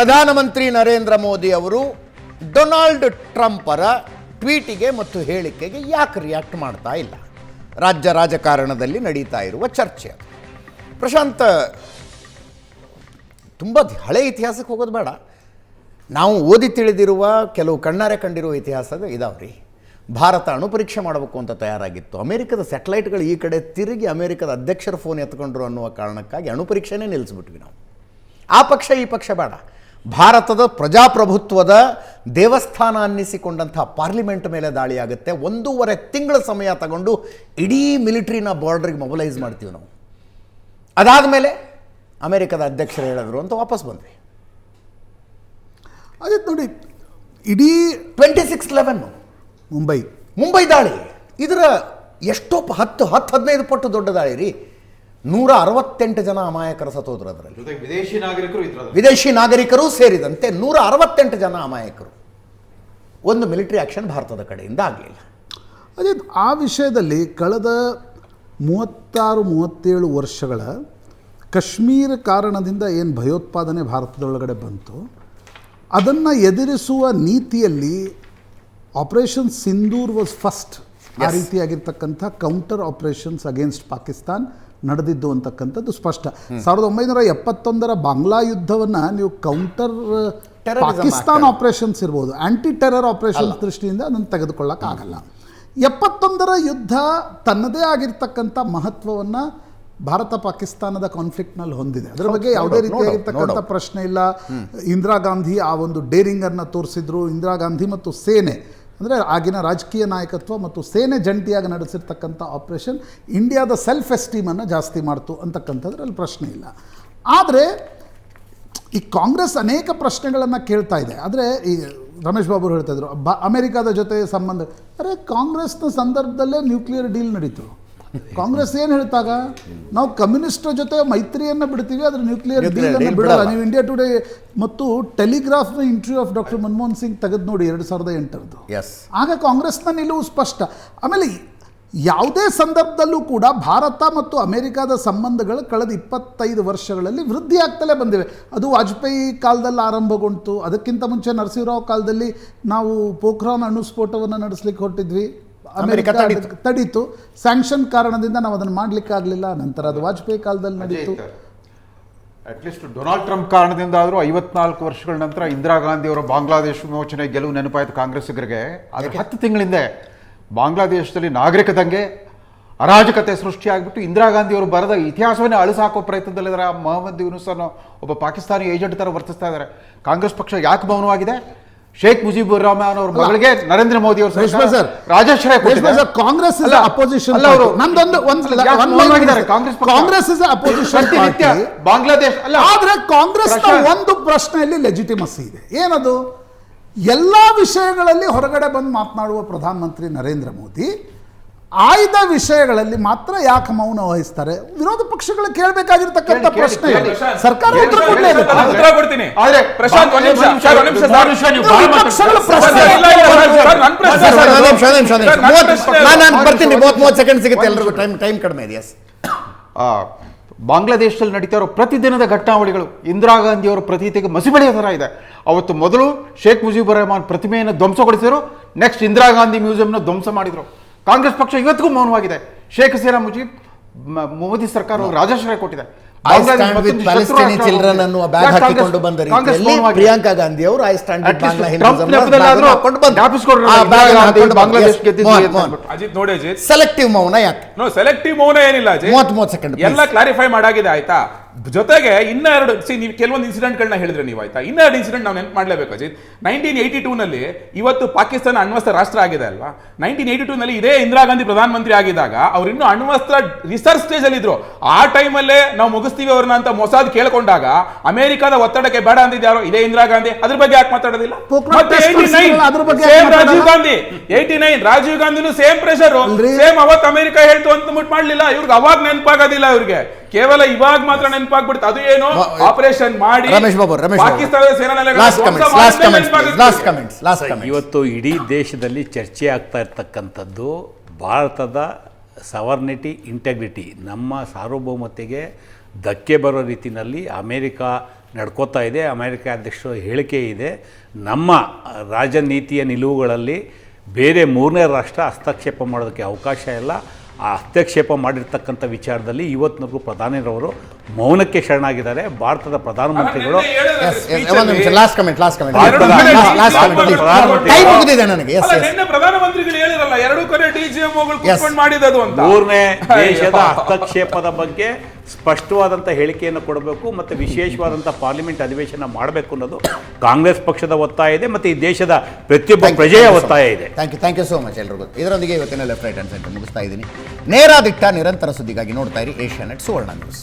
ಪ್ರಧಾನಮಂತ್ರಿ ನರೇಂದ್ರ ಮೋದಿ ಅವರು ಡೊನಾಲ್ಡ್ ಟ್ರಂಪರ ಟ್ವೀಟಿಗೆ ಮತ್ತು ಹೇಳಿಕೆಗೆ ಯಾಕೆ ರಿಯಾಕ್ಟ್ ಮಾಡ್ತಾ ಇಲ್ಲ? ರಾಜ್ಯ ರಾಜಕಾರಣದಲ್ಲಿ ನಡೀತಾ ಇರುವ ಚರ್ಚೆ ಅದು. ಪ್ರಶಾಂತ್, ತುಂಬ ಹಳೆ ಇತಿಹಾಸಕ್ಕೆ ಹೋಗೋದು ಬೇಡ. ನಾವು ಓದಿ ತಿಳಿದಿರುವ ಕೆಲವು ಕಣ್ಣಾರೆ ಕಂಡಿರುವ ಇತಿಹಾಸದ ಇದಾವ್ರಿ. ಭಾರತ ಅಣು ಪರೀಕ್ಷೆ ಮಾಡಬೇಕು ಅಂತ ತಯಾರಾಗಿತ್ತು. ಅಮೆರಿಕದ ಸ್ಯಾಟಲೈಟ್ಗಳು ಈ ಕಡೆ ತಿರುಗಿ ಅಮೆರಿಕದ ಅಧ್ಯಕ್ಷರ ಫೋನ್ ಎತ್ಕೊಂಡ್ರು ಅನ್ನುವ ಕಾರಣಕ್ಕಾಗಿ ಅಣು ಪರೀಕ್ಷೆನೇ ನಿಲ್ಲಿಸ್ಬಿಟ್ವಿ ನಾವು. ಆ ಪಕ್ಷ ಈ ಪಕ್ಷ ಬೇಡ. ಭಾರತದ ಪ್ರಜಾಪ್ರಭುತ್ವದ ದೇವಸ್ಥಾನ ಅನ್ನಿಸಿಕೊಂಡಂಥ ಪಾರ್ಲಿಮೆಂಟ್ ಮೇಲೆ ದಾಳಿಯಾಗುತ್ತೆ. ಒಂದೂವರೆ ತಿಂಗಳ ಸಮಯ ತಗೊಂಡು ಇಡೀ ಮಿಲಿಟ್ರಿನ ಬಾರ್ಡ್ರಿಗೆ ಮೊಬಲೈಸ್ ಮಾಡ್ತೀವಿ ನಾವು. ಅದಾದ ಮೇಲೆ ಅಮೆರಿಕದ ಅಧ್ಯಕ್ಷರು ಹೇಳಿದ್ರು ಅಂತ ವಾಪಸ್ ಬಂದ್ವಿ. ಅದೇ ನೋಡಿ ಇಡೀ twenty six eleven Mumbai. Mumbai ದಾಳಿ. ಇದರ ಎಷ್ಟೋ ಹತ್ತು ಹತ್ತು ಹದಿನೈದು ಪಟ್ಟು ದೊಡ್ಡ ದಾಳಿ ರೀ. ನೂರ ಅರವತ್ತೆಂಟು ಜನ ಅಮಾಯಕರ ಸತ್ತೋದ್ರು ಅದರಲ್ಲಿ. ಜೊತೆಗೆ ವಿದೇಶಿ ನಾಗರಿಕರು ವಿದೇಶಿ ನಾಗರಿಕರು ಸೇರಿದಂತೆ ನೂರ ಅರವತ್ತೆಂಟು ಜನ ಅಮಾಯಕರು. ಒಂದು ಮಿಲಿಟರಿ ಆಕ್ಷನ್ ಭಾರತದ ಕಡೆಯಿಂದ ಆಗಲಿಲ್ಲ. ಅದೇ ಆ ವಿಷಯದಲ್ಲಿ ಕಳೆದ ಮೂವತ್ತಾರು ಮೂವತ್ತೇಳು ವರ್ಷಗಳ ಕಾಶ್ಮೀರ ಕಾರಣದಿಂದ ಏನು ಭಯೋತ್ಪಾದನೆ ಭಾರತದೊಳಗಡೆ ಬಂತು ಅದನ್ನು ಎದುರಿಸುವ ನೀತಿಯಲ್ಲಿ ಆಪರೇಷನ್ ಸಿಂಧೂರ್ ವಾಸ್ ಫಸ್ಟ್ ಆ. ರೀತಿಯಾಗಿರ್ತಕ್ಕಂಥ ಕೌಂಟರ್ ಆಪರೇಷನ್ಸ್ ಅಗೇನ್ಸ್ಟ್ ಪಾಕಿಸ್ತಾನ್ ನಡೆದಿದ್ದು ಅಂತಕ್ಕಂಥದ್ದು ಸ್ಪಷ್ಟ. ಸಾವಿರದ ಒಂಬೈನೂರ ಎಪ್ಪತ್ತೊಂದರ ಬಾಂಗ್ಲಾ ಯುದ್ಧವನ್ನು ನೀವು ಕೌಂಟರ್ ಪಾಕಿಸ್ತಾನ್. ಆಪರೇಷನ್ಸ್ ಇರ್ಬೋದು ಆಂಟಿ ಟೆರರ್ ಆಪರೇಷನ್ಸ್ ದೃಷ್ಟಿಯಿಂದ ಅದನ್ನು ತೆಗೆದುಕೊಳ್ಳೋಕ್ಕಾಗಲ್ಲ ಎಪ್ಪತ್ತೊಂದರ ಯುದ್ಧ ತನ್ನದೇ ಆಗಿರ್ತಕ್ಕಂಥ ಮಹತ್ವವನ್ನು ಭಾರತ ಪಾಕಿಸ್ತಾನದ ಕಾನ್ಫ್ಲಿಕ್ಟ್ನಲ್ಲಿ ಹೊಂದಿದೆ. ಅದರ ಬಗ್ಗೆ ಯಾವುದೇ ರೀತಿಯಾಗಿರ್ತಕ್ಕಂಥ ಪ್ರಶ್ನೆ ಇಲ್ಲ. ಇಂದಿರಾ ಗಾಂಧಿ ಆ ಒಂದು ಡೇರಿಂಗನ್ನು ತೋರಿಸಿದ್ರು. ಇಂದಿರಾ ಗಾಂಧಿ ಮತ್ತು ಸೇನೆ ಅಂದರೆ ಆಗಿನ ರಾಜಕೀಯ ನಾಯಕತ್ವ ಮತ್ತು ಸೇನೆ ಜಂಟಿಯಾಗಿ ನಡೆಸಿರ್ತಕ್ಕಂಥ ಆಪರೇಷನ್ ಇಂಡಿಯಾದ ಸೆಲ್ಫ್ ಎಸ್ಟೀಮನ್ನು ಜಾಸ್ತಿ ಮಾಡ್ತು ಅಂತಕ್ಕಂಥದ್ರಲ್ಲಿ ಪ್ರಶ್ನೆ ಇಲ್ಲ. ಆದರೆ ಈ ಕಾಂಗ್ರೆಸ್ ಅನೇಕ ಪ್ರಶ್ನೆಗಳನ್ನು ಕೇಳ್ತಾ ಇದೆ. ಆದರೆ ಈ ರಮೇಶ್ ಬಾಬು ಹೇಳ್ತಾಯಿದ್ರು ಬ ಅಮೇರಿಕಾದ ಜೊತೆ ಸಂಬಂಧ, ಅರೆ ಕಾಂಗ್ರೆಸ್ನ ಸಂದರ್ಭದಲ್ಲೇ ನ್ಯೂಕ್ಲಿಯರ್ ಡೀಲ್ ನಡೀತು. ಕಾಂಗ್ರೆಸ್ ಏನು ಹೇಳ್ತಾಗ? ನಾವು ಕಮ್ಯುನಿಸ್ಟ್ರ ಜೊತೆ ಮೈತ್ರಿಯನ್ನು ಬಿಡ್ತೀವಿ ಅದ್ರ ನ್ಯೂಕ್ಲಿಯರ್ ಡೀಲನ್ನು ಬಿಡಲ್ಲ. ನೀವು ಇಂಡಿಯಾ ಟುಡೇ ಮತ್ತು ಟೆಲಿಗ್ರಾಫ್ನ interview of doctor Manmohan Singh ತೆಗೆದು ನೋಡಿ ಎರಡು ಸಾವಿರದ ಎಂಟರದ್ದು. ಎಸ್ ಆಗ ಕಾಂಗ್ರೆಸ್ನ ನಿಲುವು ಸ್ಪಷ್ಟ. ಆಮೇಲೆ ಯಾವುದೇ ಸಂದರ್ಭದಲ್ಲೂ ಕೂಡ ಭಾರತ ಮತ್ತು ಅಮೆರಿಕದ ಸಂಬಂಧಗಳು ಕಳೆದ ಇಪ್ಪತ್ತೈದು ವರ್ಷಗಳಲ್ಲಿ ವೃದ್ಧಿ ಆಗ್ತಲೇ ಬಂದಿವೆ. ಅದು ವಾಜಪೇಯಿ ಕಾಲದಲ್ಲಿ ಆರಂಭಗೊಂಡಿತು ಅದಕ್ಕಿಂತ ಮುಂಚೆ ನರಸಿಂಹರಾವ್ ಕಾಲದಲ್ಲಿ ನಾವು ಪೋಖ್ರಾನ್ ಅಣು ಸ್ಫೋಟವನ್ನು ನಡೆಸಲಿಕ್ಕೆ ಹೊರಟಿದ್ವಿ. ಅಮೆರಿಕ ತಡೀತು. ಸ್ಯಾಂಕ್ಷನ್ ಕಾರಣದಿಂದ ನಾವು ಅದನ್ನು ಮಾಡಲಿಕ್ಕೆ ಆಗಲಿಲ್ಲ. ನಂತರ ಅದು ವಾಜಪೇಯಿ ಕಾಲದಲ್ಲಿ ನಡೀತು. ಅಟ್ಲೀಸ್ಟ್ ಡೊನಾಲ್ಡ್ ಟ್ರಂಪ್ ಕಾರಣದಿಂದ ಆದರೂ ಐವತ್ನಾಲ್ಕು ವರ್ಷಗಳ ನಂತರ ಇಂದಿರಾ ಗಾಂಧಿ ಅವರ ಬಾಂಗ್ಲಾದೇಶ ವಿಮೋಚನೆ ಗೆಲುವು ನೆನಪಾಯಿತು ಕಾಂಗ್ರೆಸ್ಗರಿಗೆ ಅದಕ್ಕೆ ಹತ್ತು ತಿಂಗಳಿಂದ ಬಾಂಗ್ಲಾದೇಶದಲ್ಲಿ ನಾಗರಿಕ ದಂಗೆ ಅರಾಜಕತೆ ಸೃಷ್ಟಿಯಾಗಿಬಿಟ್ಟು ಇಂದಿರಾ ಗಾಂಧಿ ಅವರು ಬರೆದ ಇತಿಹಾಸವನ್ನೇ ಅಳಿಸಾಕೋ ಪ್ರಯತ್ನದಲ್ಲಿದ್ದಾರೆ ಮೊಹಮ್ಮದ್ ಯೂನುಸ್ ಅನ್ನೋ ಒಬ್ಬ ಪಾಕಿಸ್ತಾನಿ ಏಜೆಂಟ್ ಥರ ವರ್ತಿಸ್ತಾ ಇದ್ದಾರೆ. ಕಾಂಗ್ರೆಸ್ ಪಕ್ಷ ಯಾಕೆ ಮೌನವಾಗಿದೆ? ಶೇಖ್ ಮುಜಿಬುರ್ ರಹಮಾನ್ ಅವ್ರ ಮಗಳಿಗೆ ನರೇಂದ್ರ ಮೋದಿ ಅವರು ಸರ್, ರಾಜಾಶ್ರಯ ಸರ್, ಕಾಂಗ್ರೆಸ್ ಇಸ್ ಅಲ್ಲ, a ಅಲ್ಲ ಅವರು. ನಂದೊಂದು ಒಂದು ಕಾಂಗ್ರೆಸ್? ಕಾಂಗ್ರೆಸ್ ಇಸ್ ಅಪೋಸಿಷನ್ ಪ್ರತಿನಿತ್ಯ ಬಾಂಗ್ಲಾದೇಶ ಅಲ್ಲ ಆದ್ರೆ ಕಾಂಗ್ರೆಸ್ನ ಒಂದು ಪ್ರಶ್ನೆಯಲ್ಲಿ ಲೆಜಿಟಿಮಸಿ ಇದೆ. ಏನದು? ಎಲ್ಲಾ ವಿಷಯಗಳಲ್ಲಿ ಹೊರಗಡೆ ಬಂದು ಮಾತನಾಡುವ ಪ್ರಧಾನಮಂತ್ರಿ ನರೇಂದ್ರ ಮೋದಿ ಆಯ್ದ ವಿಷಯಗಳಲ್ಲಿ ಮಾತ್ರ ಯಾಕೆ ಮೌನ ವಹಿಸ್ತಾರೆ? ವಿರೋಧ ಪಕ್ಷಗಳು ಕೇಳಬೇಕಾಗಿರ್ತಕ್ಕಂಥ ಕೇಳಿ, ಕೇಳಿ, ಪ್ರಶ್ನೆ. ಸರ್ಕಾರ ಉತ್ತರ ಕೊಡ್ತೀನಿ. ಆದ್ರೆ ಪ್ರಶಾಂತ್ ಒಂದ್ ನಿಮಿಷ ಸರ್, ಒಂದು ನಿಮಿಷ ಸರ್, ಪ್ರಶ್ನೆ ನಾನು ಬರ್ತೀನಿ ಮೂವತ್ತು ಮೂವತ್ತು ಸೆಕೆಂಡ್ ಸಿಗುತ್ತೆ ಎಲ್ಲರಿಗೂ ಎಲ್ರಿಗೂ ಟೈಮ್ ಟೈಮ್ ಕಡಿಮೆ ಇದೆ ಎಸ್. ಆ, ಬಾಂಗ್ಲಾದೇಶದಲ್ಲಿ ನಡೀತಾ ಇರೋ ಪ್ರತಿದಿನದ ಘಟನಾವಳಿಗಳು ಇಂದಿರಾ ಗಾಂಧಿ ಅವರ ಪ್ರತೀತಿಗೆ ಮಸಿಬಳಿಯ ಥರ ಇದೆ. ಅವತ್ತು ಮೊದಲು ಶೇಖ್ ಮುಜೀಬುರ್ ರಹಮಾನ್ ಪ್ರತಿಮೆಯನ್ನು ಧ್ವಂಸಗೊಳಿಸಿದರು ನೆಕ್ಸ್ಟ್ ಇಂದಿರಾ ಗಾಂಧಿ ಮ್ಯೂಸಿಯಂನ ಧ್ವಂಸ ಮಾಡಿದರು. ಕಾಂಗ್ರೆಸ್ ಪಕ್ಷ ಇವತ್ತಿಗೂ ಮೌನವಾಗಿದೆ. ಶೇಖ್ ಹಸೀನಾ ಮುಜೀಬ್ ಮೋದಿ ಸರ್ಕಾರ ರಾಜಾಶ್ರಯ ಕೊಟ್ಟಿದೆ. ಪ್ರಿಯಾಂಕಾ ಗಾಂಧಿ ಅವರು ಐ ಸ್ಟ್ಯಾಂಡ್ ಸೆಲೆಕ್ಟಿವ್ ಮೌನ ಯಾಕೆ? ನೋ ಸೆಲೆಕ್ಟಿವ್ ಮೌನ ಏನಿಲ್ಲ ಅಜಿತ್. ಮೂವತ್ತು ಮೂವತ್ತು ಸೆಕೆಂಡ್ ಎಲ್ಲ ಕ್ಲಾರಿಫೈ ಮಾಡಾಗಿದೆ ಆಯ್ತಾ? ಜೊತೆಗೆ ಇನ್ನೆರಡು ಸಿ ನೀವು ಕೆಲವೊಂದು ಇನ್ಸಿಡೆಂಟ್ಗಳನ್ನ ಹೇಳಿದ್ರೆ ನೀವು ಆಯ್ತಾ? ಇನ್ನೆರಡು ಇನ್ಸಿಡೆಂಟ್ ನಾವು ನೆನಪು ಮಾಡಲೇಬೇಕು ಅಜಿತ್. ನೈನ್ಟೀನ್ ಏಯ್ಟಿ ನಲ್ಲಿ ಇವತ್ತು ಪಾಕಿಸ್ತಾನ ಅಣ್ವಸ್ತ್ರ ರಾಷ್ಟ್ರ ಆಗಿದೆ ಅಲ್ವಾ? ನೈನ್ಟೀನ್ ಏಯ್ಟಿ ನಲ್ಲಿ ಇದೇ ಇಂದಿರಾ ಗಾಂಧಿ ಪ್ರಧಾನಮಂತ್ರಿ ಆಗಿದ್ದಾಗ ಅವ್ರು ಇನ್ನೂ ಅಣ್ವಸ್ತ್ರ ರಿಸರ್ಚ್ ಸ್ಟೇಜಲ್ಲಿ ಇದ್ರು. ಆ ಟೈಮಲ್ಲೇ ನಾವು ಮುಗಿಸ್ತೀವಿ ಅವ್ರನ್ನ ಅಂತ ಮೊಸಾದ್ ಕೇಳ್ಕೊಂಡಾಗ ಅಮೆರಿಕದ ಒತ್ತಡಕ್ಕೆ ಬೇಡ ಅಂದಿದ್ದು ಯಾರು ಇದೇ ಇಂದಿರಾ ಗಾಂಧಿ. ಅದ್ರ ಬಗ್ಗೆ ಯಾಕೆ ಮಾತಾಡೋದಿಲ್ಲ? ಮತ್ತೆ 89 ಕಳ್ಸಿದ್ರಲ್ಲ, ಅದ್ರ ಬಗ್ಗೆ same ಯಾಕೆ ರಾಜೀವ್ ಗಾಂಧಿ. ಏಯ್ಟಿ ನೈನ್ ರಾಜೀವ್ ಗಾಂಧಿನೂ ಸೇಮ್ ಪ್ರೆಷರ್? ಸೇಮ್ ಅವತ್ತು ಅಮೆರಿಕ ಹೇಳ್ತು ಅಂತ ಮುಟ್ ಮಾಡ್ಲಿಲ್ಲ. ಇವ್ರಿಗೆ ಅವಾಗ ನೆನಪಾಗೋದಿಲ್ಲ ಇವ್ರಿಗೆ. ಕೇವಲ ಇವಾಗ ಮಾತ್ರ ನೆನಪಾಗ್ಬಿಡುತ್ತೆ ಅದು ಏನು? ಆಪರೇಷನ್ ಮಾಡಿ ರಮೇಶ್ ಬಾಬು ರಮೇಶ್ ಪಾಕಿಸ್ತಾನದ ಸೇನಾ ನೆಲೆಗಳನ್ನ ಲಾಸ್ಟ್ ಧ್ವಂಸ ಲಾಸ್ಟ್ ಮಾಡಿದ್ಮೇಲೆ ಲಾಸ್ಟ್ ಕಮೆಂಟ್ಸ್ ಲಾಸ್ಟ್ ಕಮೆಂಟ್ಸ್ ಇವತ್ತು ಇಡೀ ದೇಶದಲ್ಲಿ ಚರ್ಚೆ ಆಗ್ತಾ ಇರ್ತಕ್ಕಂಥದ್ದು ಭಾರತದ ಸವರ್ನಿಟಿ ಇಂಟೆಗ್ರಿಟಿ ನಮ್ಮ ಸಾರ್ವಭೌಮತೆಗೆ ಧಕ್ಕೆ ಬರೋ ರೀತಿಯಲ್ಲಿ ಅಮೇರಿಕ ನಡ್ಕೋತಾ ಇದೆ. ಅಮೇರಿಕ ಅಧ್ಯಕ್ಷರ ಹೇಳಿಕೆ ಇದೆ. ನಮ್ಮ ರಾಜನೀತಿಯ ನಿಲುವುಗಳಲ್ಲಿ ಬೇರೆ ಮೂರನೇ ರಾಷ್ಟ್ರ ಹಸ್ತಕ್ಷೇಪ ಮಾಡೋದಕ್ಕೆ ಅವಕಾಶ ಇಲ್ಲ. ಆ ಹಸ್ತಕ್ಷೇಪ ಮಾಡಿರ್ತಕ್ಕಂಥ ವಿಚಾರದಲ್ಲಿ ಇವತ್ತಿನವರೆಗೂ ಪ್ರಧಾನಿರವರು ಮೌನಕ್ಕೆ ಶರಣಾಗಿದ್ದಾರೆ. ಭಾರತದ ಪ್ರಧಾನಮಂತ್ರಿಗಳು. ಎಸ್ ಎಸ್ ಒಂದು ನಿಮಿಷ last comment last comment last ನನಗೆ. ಎಸ್ ಅಲ್ಲ, ಎಸ್ ನಿನ್ನೆ ಪ್ರಧಾನಮಂತ್ರಿಗಳು ಹೇಳಿರಲ್ಲ ಎರಡು ಕಡೆ ಡಿಜಿಎಂಒಗಳು ಕುತ್ಕೊಂಡು ಮಾಡಿದದು ಅಂತ. ಮೂರನೇ ದೇಶದ ಹಸ್ತಕ್ಷೇಪದ ಬಗ್ಗೆ ಸ್ಪಷ್ಟವಾದಂಥ ಹೇಳಿಕೆಯನ್ನು ಕೊಡಬೇಕು ಮತ್ತು ವಿಶೇಷವಾದಂಥ ಪಾರ್ಲಿಮೆಂಟ್ ಅಧಿವೇಶನ ಮಾಡಬೇಕು ಅನ್ನೋದು ಕಾಂಗ್ರೆಸ್ ಪಕ್ಷದ ಒತ್ತಾಯ ಇದೆ ಮತ್ತು ಈ ದೇಶದ ಪ್ರತಿಯೊಬ್ಬ ಪ್ರಜೆಯ ಒತ್ತಾಯ ಇದೆ. Thank you thank you so much ಎಲ್ರಿಗೂ. ಇದರೊಂದಿಗೆ ಇವತ್ತಿನ ಲೆಫ್ಟ್ ರೈಟ್ ಹ್ಯಾಂಡ್ ಸೆಂಟರ್ ಮುಗಿಸ್ತಾ ಇದ್ದೀನಿ. ನೇರ ದಿಟ್ಟ ನಿರಂತರ ಸುದ್ದಿಗಾಗಿ ನೋಡ್ತಾ ಇರಿ Asianet Suvarna news.